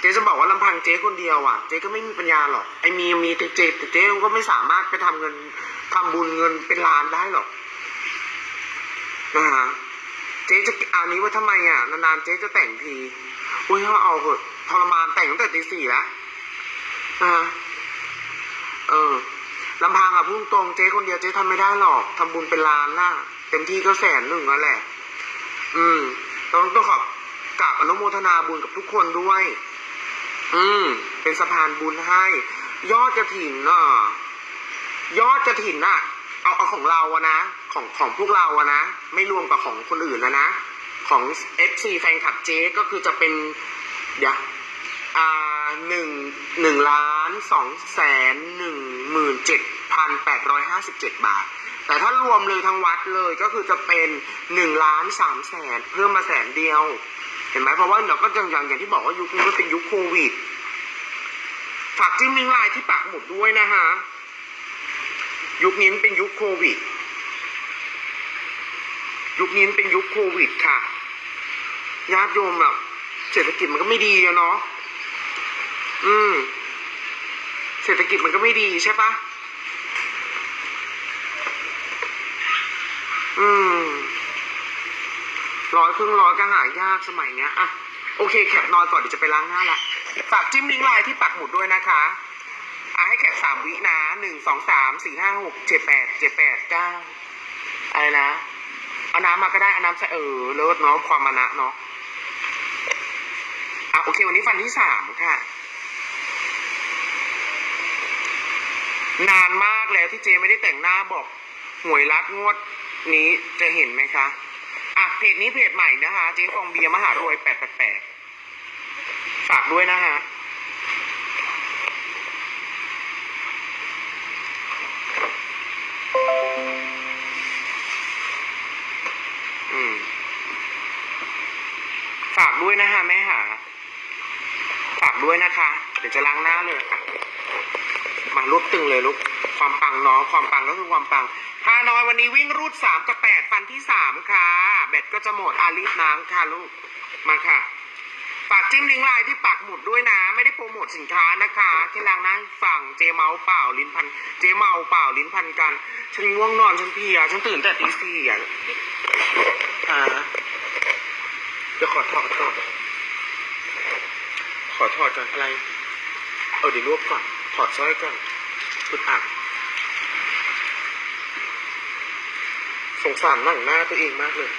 เจ๊จะบอกว่าลำพังเจ๊คนเดียวอะ เจ๊ก็ไม่มีปัญญาหรอก ไอ้มีมีแต่เจ๊แต่เจ๊ก็ไม่สามารถไปทำเงินทำบุญเงินเป็นล้านได้หรอกนะฮะเจ๊จะอานนี้ว่าทำไมอะนานๆเจ๊จะแต่งทีอุ้ยเขาเอาเหอะทรมานแต่งตั้งแต่ตีสี่แล้วนะฮะเออลำพังอะพุ่งตรงเจ๊คนเดียวเจ๊ทำไม่ได้หรอกทำบุญเป็นล้านน่ะเต็มที่ก็แสนหนึ่งนั่นแหละ อืมต้องต้องขอบ กราบอนุโมทนาบุญกับทุกคนด้วย อืม เป็นสะพานบุญให้ ยอดกระถินน่ะยอดกระถินน่ะ เอาเอาของเราอะนะของของพวกเราอะนะไม่รวมกับของคนอื่นนะนะของ FC แฟนคลับเจ๊ก็คือจะเป็น เดี๋ยวอ่าหนึ่งหนึ่งล้านสองแสนหนึ่งหมื่นเจ็ดพันแปดร้อยห้าสิบเจ็ดบาท แต่ถ้ารวมเลยทั้งวัดเลยก็คือจะเป็นหนึ่งล้านสามแสนเพิ่มมาแสนเดียวเห็นไหมเพราะว่าเดี๋ยวก็อย่างอย่างที่บอกว่ายุคนี้มันเป็นยุคโควิด ฝากจิ้มลิงก์ไลน์ที่ปักหมุดด้วยนะฮะยุคนี้เป็นยุคโควิด ยุคนี้เป็นยุคโควิดค่ะญาติโยมแบบเศรษฐกิจมันก็ไม่ดีอะเนาะอืม เศรษฐกิจมันก็ไม่ดีใช่ปะอืม ร้อยครึ่งร้อยก็หายากสมัยเนี้ยอะโอเคแคปนอนก่อนเดี๋ยวจะไปล้างหน้าละฝากจิ้มลิงก์ไลน์ที่ปักหมุดด้วยนะคะอะให้แคปสามวินะหนึ่งสองสามสี่ห้าหกเจ็ดแปดเจ็ดแปดเก้าอะไรนะเอาน้ำมาก็ได้เอาน้ำใส่เออเลิศเนาะความมานะเนาะอะโอเค วันนี้ฟันที่สามค่ะ นานมากแล้วที่เจไม่ได้แต่งหน้าบอกหวยรัดงวดนี้จะเห็นไหมคะ อะเพจนี้เพจใหม่นะคะเจ๊ฟองเบียร์มหารวยแปดแปดแปดฝากด้วยนะฮะอืมฝากด้วยนะฮะแม่หา ฝากด้วยนะคะ เดี๋ยวจะล้างหน้าเลยอะ มารวบตึงเลยลูกความปังเนาะความปังก็คือความปังฮานอยวันนี้วิ่งรูดสามกับแปดฟันที่สามค่ะแบตก็จะหมดอารีบน้ำค่ะลูกมาค่ะฝากจิ้มลิงก์ไลน์ที่ปักหมุดด้วยนะ ไม่ได้โปรโมทสินค้านะคะแค่ล้างหน้าให้ฟังเจเมาเปล่าลิ้นพัน เจเมาเปล่าลิ้นพันกัน ฉันง่วงนอนฉันเพียฉันตื่นแต่ตีสี่อะอ่าเดี๋ยวขอถอดก่อน ขอถอดก่อนอะไร เอาเดี๋ยวรวบก่อน ถอดสร้อยก่อนอึดอัดสงสารหนังหน้าตัวเองมากเลย